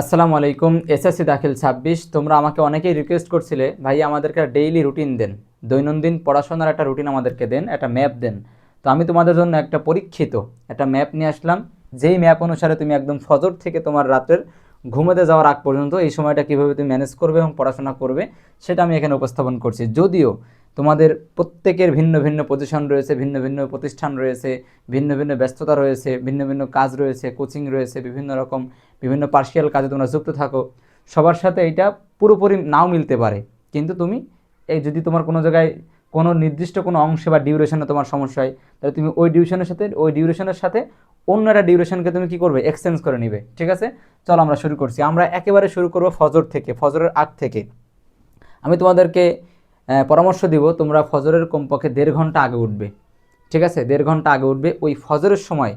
আসসালামু আলাইকুম, এসএসসি দাখিল ছাব্বিশ। তোমরা আমাকে অনেকেই রিকোয়েস্ট করছিলে ভাই আমাদেরকে ডেইলি রুটিন দেন। দৈনন্দিন পড়াশোনার একটা রুটিন আমাদেরকে দেন, একটা ম্যাপ দেন। তো আমি তোমাদের জন্য একটা পরীক্ষিত একটা ম্যাপ নিয়ে আসলাম। যেই ম্যাপ অনুসারে তুমি একদম ফজর থেকে তোমার রাতের ঘুমোতে যাওয়ার আগ পর্যন্ত এই সময়টা কীভাবে তুমি ম্যানেজ করবে এবং পড়াশোনা করবে, সেটা আমি এখানে উপস্থাপন করছি। যদিও তোমাদের প্রত্যেকের ভিন্ন ভিন্ন পজিশন রয়েছে, ভিন্ন ভিন্ন প্রতিষ্ঠান রয়েছে, ভিন্ন ভিন্ন ব্যস্ততা রয়েছে, ভিন্ন ভিন্ন কাজ রয়েছে কোচিং রয়েছে, বিভিন্ন রকম, বিভিন্ন পার্সিয়াল কাজে তোমরা যুক্ত থাকো। সবার সাথে এটা পুরোপুরি নাও মিলতে পারে। কিন্তু তুমি এই যদি তোমার কোনো জায়গায় কোনো নির্দিষ্ট কোনো অংশে বা ডিউরেশনে তোমার সমস্যা হয়, তাহলে তুমি ওই ডিউরেশনের সাথে, ওই ডিউরেশনের সাথে অন্য একটা ডিউরেশনকে তুমি কী করবে? এক্সচেঞ্জ করে নিবে। ঠিক আছে? চলো আমরা শুরু করছি। আমরা একেবারে শুরু করব ফজর থেকে, ফজরের আগ থেকে। আমি তোমাদেরকে পরামর্শ দিব, তোমরা ফজরের কমপক্ষে দেড় ঘণ্টা আগে উঠবে। ঠিক আছে? দেড় ঘণ্টা আগে উঠবে। ওই ফজরের সময়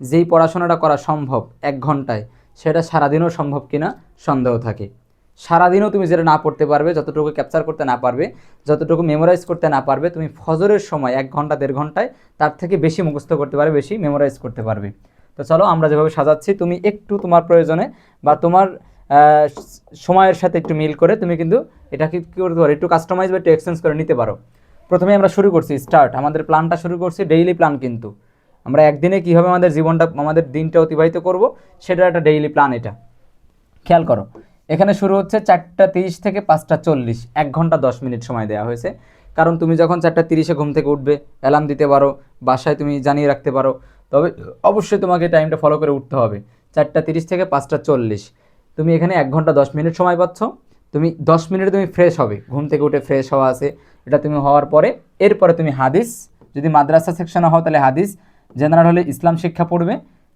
যেই পড়াশোনাটা করা সম্ভব এক ঘন্টায়, সেটা সারাদিনও সম্ভব কিনা সন্দেহ থাকে। সারাদিনও তুমি যেটা না পড়তে পারবে, যতটুকু ক্যাপচার করতে না পারবে, যতটুকু মেমোরাইজ করতে না পারবে, তুমি ফজরের সময় এক ঘণ্টা, দেড় ঘন্টায় তার থেকে বেশি মুখস্থ করতে পারবে, বেশি মেমোরাইজ করতে পারবে। তো চলো, আমরা যেভাবে সাজাচ্ছি, তুমি একটু তোমার প্রয়োজনে বা তোমার সময়ের সাথে একটু মিল করে তুমি কিন্তু এটা কি করতে পারো? একটু কাস্টমাইজ বা একটু এক্সচেঞ্জ করে নিতে পারো। প্রথমে আমরা শুরু করছি স্টার্ট আমাদের প্ল্যানটা শুরু করছি ডেইলি প্ল্যান কিন্তু। আমরা একদিনে কীভাবে আমাদের জীবনটা, আমাদের দিনটা অতিবাহিত করব সেটা একটা ডেইলি প্ল্যান এটা। খেয়াল করো, এখানে শুরু হচ্ছে চারটা তিরিশ থেকে পাঁচটা চল্লিশ। এক ঘণ্টা দশ মিনিট সময় দেওয়া হয়েছে। কারণ তুমি যখন চারটা তিরিশে ঘুম থেকে উঠবে অ্যালার্ম দিতে পারো, বাসায় তুমি জানিয়ে রাখতে পারো। তবে অবশ্যই তোমাকে টাইমটা ফলো করে উঠতে হবে। চারটা তিরিশ থেকে পাঁচটা চল্লিশ। তুমি এখানে এক ঘণ্টা দশ মিনিট সময় পাচ্ছ। তুমি দশ মিনিটে তুমি ফ্রেশ হবে। ঘুম থেকে উঠে ফ্রেশ হওয়া আছে। এটা তুমি হওয়ার পরে, এরপরে তুমি হাদিস, যদি মাদ্রাসা সেকশনে হও তাহলে হাদিস। জেনারেল হলে ইসলাম শিক্ষা পড়বে।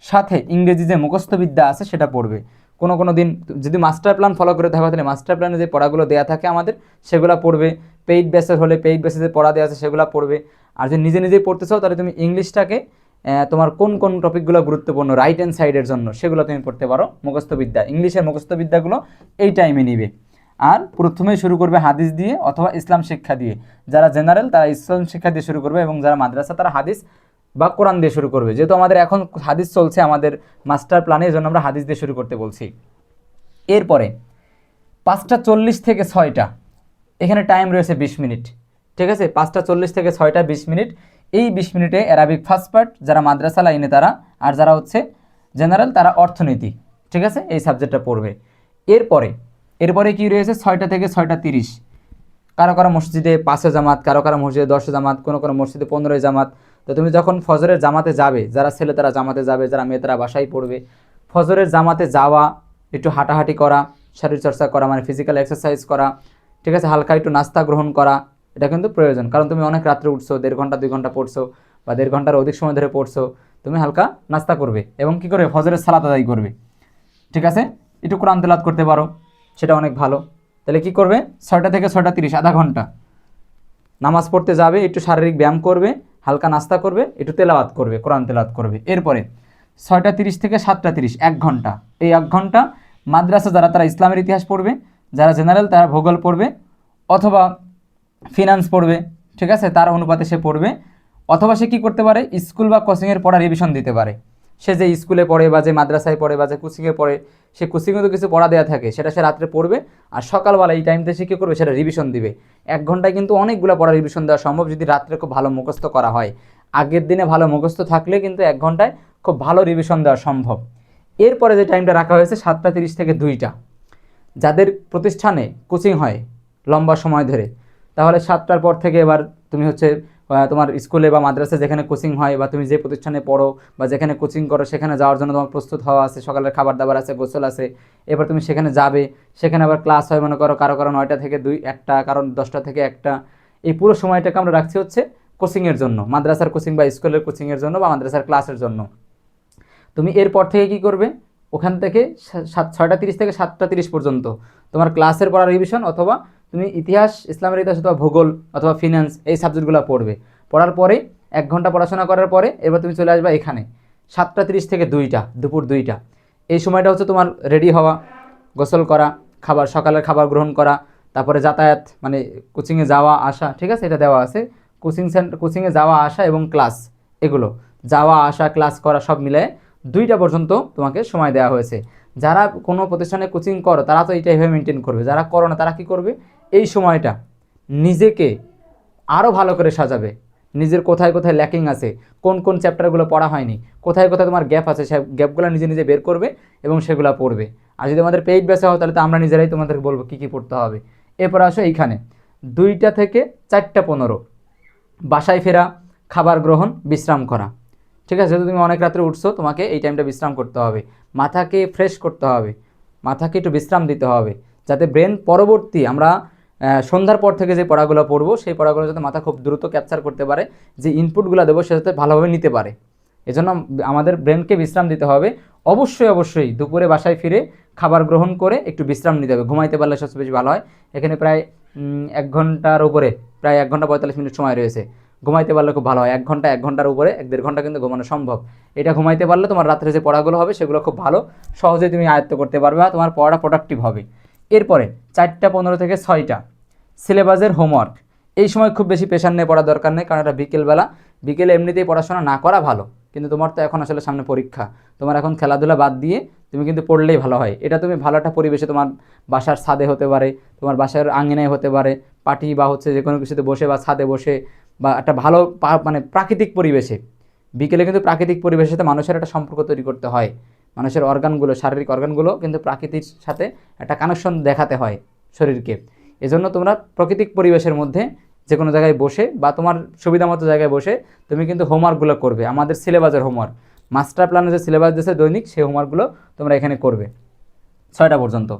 সাথে ইংরেজি যে মুখস্থ বিদ্যা আছে, সেটা পড়বে। কোনো কোনো দিন যদি মাস্টার প্ল্যান ফলো করে থাকো, তাহলে মাস্টার প্ল্যানে যে পড়াগুলো দেওয়া থাকে আমাদের, সেগুলো পড়বে। পেইড বেসের হলে পেইড বেসে যে পড়া দেওয়া আছে, সেগুলো পড়বে। আর যদি নিজে নিজেই পড়তে চাও, তাহলে তুমি ইংলিশটাকে তোমার কোন কোন টপিকগুলো গুরুত্বপূর্ণ রাইট হ্যান্ড সাইডের জন্য, সেগুলো তুমি পড়তে পারো মুখস্থ বিদ্যা। ইংলিশের মুখস্থ বিদ্যাগুলো এই টাইমে নিবে। আর প্রথমে শুরু করবে হাদিস দিয়ে অথবা ইসলাম শিক্ষা দিয়ে। যারা জেনারেল তারা ইসলাম শিক্ষা দিয়ে শুরু করবে এবং যারা মাদ্রাসা, তারা হাদিস বা কোরআন দিয়ে শুরু করবে। যেহেতু আমাদের এখন হাদিস চলছে আমাদের মাস্টার প্ল্যানে এই জন্য আমরা হাদিস দিয়ে শুরু করতে বলছি। এরপরে, পাঁচটা চল্লিশ থেকে ছয়টা। এখানে টাইম রয়েছে বিশ মিনিট। ঠিক আছে? পাঁচটা চল্লিশ থেকে ছয়টা বিশ মিনিট। এই বিশ মিনিটে অ্যারাবিক ফার্স্ট পার্ট যারা মাদ্রাসা লাইনে তারা, আর যারা হচ্ছে জেনারেল তারা অর্থনীতি। ঠিক আছে? এই সাবজেক্টটা পড়বে। এরপরে এরপরে কি রয়েছে? ছয়টা থেকে ছয়টা তিরিশ। কারও কারও মসজিদে পাঁচে জামাত, কারও কারও মসজিদে দশে জামাত, কোনো কোনো মসজিদে পনেরোই জামাত। তো তুমি যখন ফজরের জামাতে যাবে, যারা ছেলে তারা জামাতে যাবে, যারা মেয়ে তারা বাসায় পড়বে। ফজরের জামাতে যাওয়া, একটু হাঁটাহাঁটি করা শরীরচর্চা করা মানে ফিজিক্যাল এক্সারসাইজ করা, ঠিক আছে, হালকা একটু নাস্তা গ্রহণ করা, এটা কিন্তু প্রয়োজন। কারণ তুমি অনেক রাত্রে উঠছো, দেড় ঘণ্টা, দুই ঘণ্টা পড়ছো বা দেড় ঘণ্টার অধিক সময় ধরে পড়ছো, তুমি হালকা নাস্তা করবে এবং কি করবে? ফজরের সালাত আদায় করবে। ঠিক আছে? একটু কোরআন তেলাত করতে পারো। সেটা অনেক ভালো। তাহলে কি করবে? ছয়টা থেকে ছয়টা তিরিশ, আধা ঘণ্টা। নামাজ পড়তে যাবে, একটু শারীরিক ব্যায়াম করবে, হালকা নাস্তা করবে, একটু তেলাওয়াত করবে, কোরআন তেলাওয়াত করবে। এরপরে ছয়টা তিরিশ থেকে সাতটা তিরিশ, এক ঘণ্টা। এই এক ঘণ্টা মাদ্রাসা যারা, তারা ইসলামের ইতিহাস পড়বে, যারা জেনারেল, তারা ভূগোল পড়বে, অথবা ফিনান্স পড়বে, ঠিক আছে? তার অনুপাতে সে পড়বে, অথবা সে কী করতে পারে? স্কুল বা কোচিংয়ের পড়া রিভিশন দিতে পারে। সে যে স্কুলে পড়ে বা যে মাদ্রাসায় পড়ে বা যে কোচিংয়ে পড়ে, সে কোচিংয়ে তো কিছু পড়া দেওয়া থাকে, সেটা সে রাত্রে পড়বে আর সকালবেলা এই টাইমতে সে কী করবে? সেটা রিভিশন দিবে। এক ঘন্টায় কিন্তু অনেকগুলো পড়া রিভিশন দেওয়া সম্ভব যদি রাত্রে খুব ভালো মুখস্থ করা হয়। আগের দিনে ভালো মুখস্থ থাকলে কিন্তু এক ঘন্টায় খুব ভালো রিভিশন দেওয়া সম্ভব। এরপরে যে টাইমটা রাখা হয়েছে, সাতটা তিরিশ থেকে দুইটা। যাদের প্রতিষ্ঠানে কোচিং হয় লম্বা সময় ধরে, তাহলে সাতটার পর থেকে এবার তুমি হচ্ছে তোমার স্কুলে বা মাদ্রাসায় যেখানে কোচিং হয় বা তুমি যে প্রতিষ্ঠানে পড়ো বা যেখানে কোচিং করো, সেখানে যাওয়ার জন্য তোমার প্রস্তুত হওয়া আছে, সকালের খাবার দাবার আছে, গোসল আছে। এবার তুমি সেখানে যাবে, সেখানে আবার ক্লাস হয়, মনে করো কারও কারও নয়টা থেকে দুই, একটা কারণ দশটা থেকে একটা। এই পুরো সময়টাকে আমরা রাখছি হচ্ছে কোচিংয়ের জন্য, মাদ্রাসার কোচিং বা স্কুলের কোচিংয়ের জন্য বা মাদ্রাসার ক্লাসের জন্য। তুমি এরপর থেকে কি করবে? ওখান থেকে সাত, ছয়টা তিরিশ থেকে সাতটা তিরিশ পর্যন্ত তোমার ক্লাসের পড়া রিভিশন অথবা তুমি ইতিহাস, ইসলামের ইতিহাস অথবা ভূগোল অথবা ফিনান্স এই সাবজেক্টগুলো পড়বে। পড়ার পরে এক ঘণ্টা পড়াশোনা করার পরে এবার তুমি চলে আসবে এখানে। সাতটা তিরিশ থেকে দুইটা, দুপুর দুইটা। এই সময়টা হচ্ছে তোমার রেডি হওয়া, গোসল করা, খাবার, সকালের খাবার গ্রহণ করা, তারপরে যাতায়াত মানে কোচিংয়ে যাওয়া, আসা, ঠিক আছে? এটা দেওয়া আছে। কোচিং সেন্টার কোচিংয়ে যাওয়া, আসা এবং ক্লাস এগুলো। যাওয়া, আসা ক্লাস করা সব মিলে দুইটা পর্যন্ত তোমাকে সময় দেওয়া হয়েছে। যারা কোনো প্রতিষ্ঠানে কোচিং করো, তারা তো এইটা এভাবে মেনটেন করবে। যারা করো না, তারা কী করবে? এই সময়টা নিজেকে আরও ভালো করে সাজাবে। নিজের কোথায় কোথায় ল্যাকিং আছে, কোন কোন চ্যাপ্টারগুলো পড়া হয়নি, কোথায় কোথায় তোমার গ্যাপ আছে সেই গ্যাপগুলো নিজে নিজে বের করবে এবং সেগুলো পড়বে। আর যদি আমাদের পেইড বেসে হয় তাহলে তো আমরা নিজেরাই তোমাদেরকে বলব কী কী পড়তে হবে। এরপর আসো এইখানে। দুইটা থেকে চারটা পনেরো। বাসায় ফেরা, খাবার গ্রহণ, বিশ্রাম করা। ঠিক আছে? যেহেতু তুমি অনেক রাত্রে উঠছো, তোমাকে এই টাইমটা বিশ্রাম করতে হবে। মাথাকে ফ্রেশ করতে হবে। মাথাকে একটু বিশ্রাম দিতে হবে। যাতে ব্রেন পরবর্তী আমরা সন্ধ্যার পর থেকে যে পড়াগুলো পড়ব, সেই পড়াগুলো যাতে মাথা খুব দ্রুত ক্যাপচার করতে পারে, যে ইনপুটগুলো দেবো সে যাতে ভালোভাবে নিতে পারে। এজন্য আমাদের ব্রেনকে বিশ্রাম দিতে হবে। অবশ্যই অবশ্যই দুপুরে বাসায় ফিরে খাবার গ্রহণ করে একটু বিশ্রাম নিতে হবে। ঘুমাইতে পারলে সবচেয়ে বেশি ভালো হয়। এখানে প্রায় এক ঘণ্টার উপরে, প্রায় এক ঘণ্টা পঁয়তাল্লিশ মিনিট সময় রয়েছে। ঘুমাইতে পারলে খুব ভালো হয়। এক ঘণ্টা, এক ঘণ্টার উপরে, এক দেড় ঘণ্টা কিন্তু ঘুমানো সম্ভব। এটা ঘুমাইতে পারলে তোমার রাত্রে যে পড়াগুলো হবে সেগুলো খুব ভালো। সহজেই তুমি আয়ত্ত করতে পারবে তোমার পড়াটা প্রোডাক্টিভ হবে। এরপরে চারটা, পনেরো থেকে ছয়টা। সিলেবাসের হোমওয়ার্ক। এই সময় খুব বেশি প্রেশার নিয়ে পড়া দরকার নেই, কারণ এটা বিকেলবেলা। বিকেলে এমনিতেই পড়াশোনা না করা ভালো, কিন্তু তোমার তো এখন আসলে সামনে পরীক্ষা। তোমার এখন খেলাধুলা বাদ দিয়ে তুমি কিন্তু পড়লেই ভালো হয়। এটা তুমি ভালো একটা পরিবেশে তোমার বাসার ছাদে হতে পারে, তোমার বাসার আঙিনায় হতে পারে, পার্টি বা হচ্ছে যে কোনো কিছুতে বসে বা ছাদে বসে বা একটা ভালো মানে প্রাকৃতিক পরিবেশে। বিকেলে কিন্তু প্রাকৃতিক পরিবেশের মানুষের একটা সম্পর্ক তৈরি করতে হয়। মানুষের অর্গানগুলো শারীরিক অর্গানগুলো কিন্তু প্রাকৃতির সাথে একটা কানেকশন দেখাতে হয় শরীরকে। এজন্য তোমরা প্রাকৃতিক পরিবেশের মধ্যে যে কোনো জায়গায় বসে বা তোমার সুবিধা মতো জায়গায় বসে তুমি কিন্তু হোমওয়ার্কগুলো করবে। আমাদের সিলেবাসের হোমওয়ার্ক মাস্টার প্ল্যানে যে সিলেবাস দিয়েছে দৈনিক, সেই হোমওয়ার্কগুলো তোমরা এখানে করবে। ছয়টা পর্যন্ত।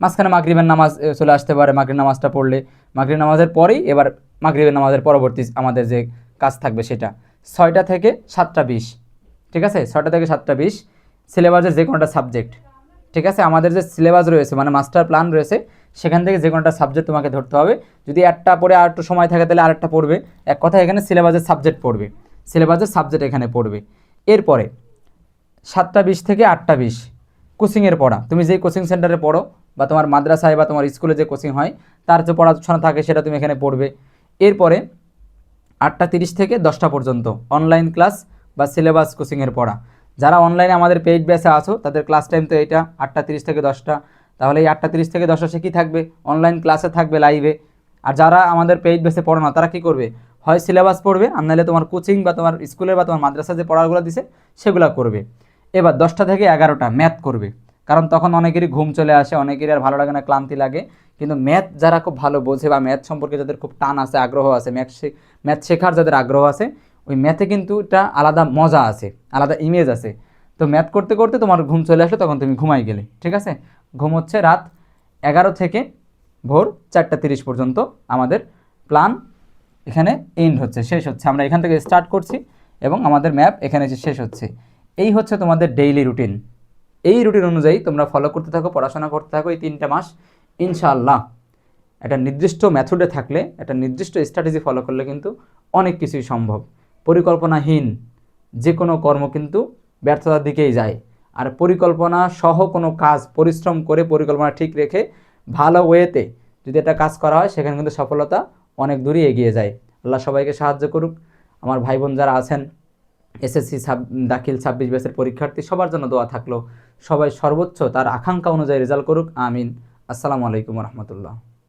মাঝখানে মাগরিবের নামাজ চলে আসতে পারে। মাগরিব নামাজটা পড়লে মাগরিব নামাজের পরেই এবার মাগরিবের নামাজের পরবর্তী আমাদের যে কাজ থাকবে সেটা। ছয়টা থেকে সাতটা বিশ। ঠিক আছে? ছয়টা থেকে সাতটা বিশ। সিলেবাসের যে কোনোটা সাবজেক্ট ঠিক আছে? আমাদের যে সিলেবাস রয়েছে মানে মাস্টার প্ল্যান রয়েছে, সেখান থেকে যে কোনোটা সাবজেক্ট তোমাকে ধরতে হবে। যদি একটা পড়ে আর একটু সময় থাকে, তাহলে আরেকটা পড়বে। এক কথা এখানে সিলেবাসের সাবজেক্ট পড়বে। সিলেবাসের সাবজেক্ট এখানে পড়বে। এরপরে, সাতটা বিশ থেকে আটটা বিশ কোচিংয়ের পড়া। তুমি যেই কোচিং সেন্টারে পড়ো, বা তোমার মাদ্রাসায় বা তোমার স্কুলে যে কোচিং হয়, তার যে পড়াশোনা থাকে, সেটা তুমি এখানে পড়বে। এরপরে, আটটা তিরিশ থেকে দশটা পর্যন্ত অনলাইন ক্লাস বা সিলেবাস কোচিংয়ের পড়া। যারা অনলাইনে আমাদের পেইড ব্যাচে আছো, তাদের ক্লাস টাইম তো এটা আটটা তিরিশ থেকে দশটা। তাহলে এই আটটা তিরিশ থেকে দশটা সে কী থাকবে? অনলাইন ক্লাসে থাকবে লাইভে আর যারা আমাদের পেইড বেসে পড়ো না, তারা কী করবে? হয় সিলেবাস পড়বে, আর নাহলে তোমার কোচিং বা তোমার স্কুলের বা তোমার মাদ্রাসা যে পড়াগুলো দিছে, সেগুলো করবে। এবার দশটা থেকে এগারোটা ম্যাথ করবে। কারণ তখন অনেকেরই ঘুম চলে আসে, অনেকেরই আর ভালো লাগে না, ক্লান্তি লাগে। কিন্তু ম্যাথ যারা খুব ভালো বোঝে বা ম্যাথ সম্পর্কে যাদের খুব টান আছে, আগ্রহ আছে ম্যাথ ম্যাথ শেখার যাদের আগ্রহ আছে ওই ম্যাথে কিন্তু একটা আলাদা মজা আছে, আলাদা ইমেজ আছে। তো ম্যাথ করতে করতে তোমার ঘুম চলে আসলে, তখন তুমি ঘুমাই গেলে, ঠিক আছে? ঘুম হচ্ছে রাত এগারো থেকে ভোর চারটা তিরিশ পর্যন্ত আমাদের প্ল্যান এখানে এন্ড হচ্ছে, শেষ হচ্ছে। আমরা এখান থেকে স্টার্ট করছি এবং আমাদের ম্যাপ এখানে এসে শেষ হচ্ছে। এই হচ্ছে তোমাদের ডেইলি রুটিন এই রুটিন অনুযায়ী তোমরা ফলো করতে থাকো, পড়াশোনা করতে থাকো এই তিনটা মাস, ইনশাআল্লাহ। একটা নির্দিষ্ট মেথডে থাকলে, একটা নির্দিষ্ট স্ট্র্যাটেজি ফলো করলে কিন্তু অনেক কিছুই সম্ভব। পরিকল্পনাহীন। যে কোনো কর্ম কিন্তু ব্যর্থতার দিকেই যায়। আর পরিকল্পনা সহ কোনো কাজ, পরিশ্রম করে পরিকল্পনা ঠিক রেখে ভালো ওয়েতে যদি একটা কাজ করা হয়, সেখানে কিন্তু সফলতা অনেক দূরই এগিয়ে যায়। আল্লাহ সবাইকে সাহায্য করুক। আমার ভাই বোন যারা আছেন, এসএসসি সাব দাখিল ছাব্বিশ ব্যাচের পরীক্ষার্থী, সবার জন্য দোয়া থাকল। সবাই সর্বোচ্চ তার আকাঙ্ক্ষা অনুযায়ী রেজাল্ট করুক। আমিন। আসসালামু আলাইকুম রহমতুল্লাহ।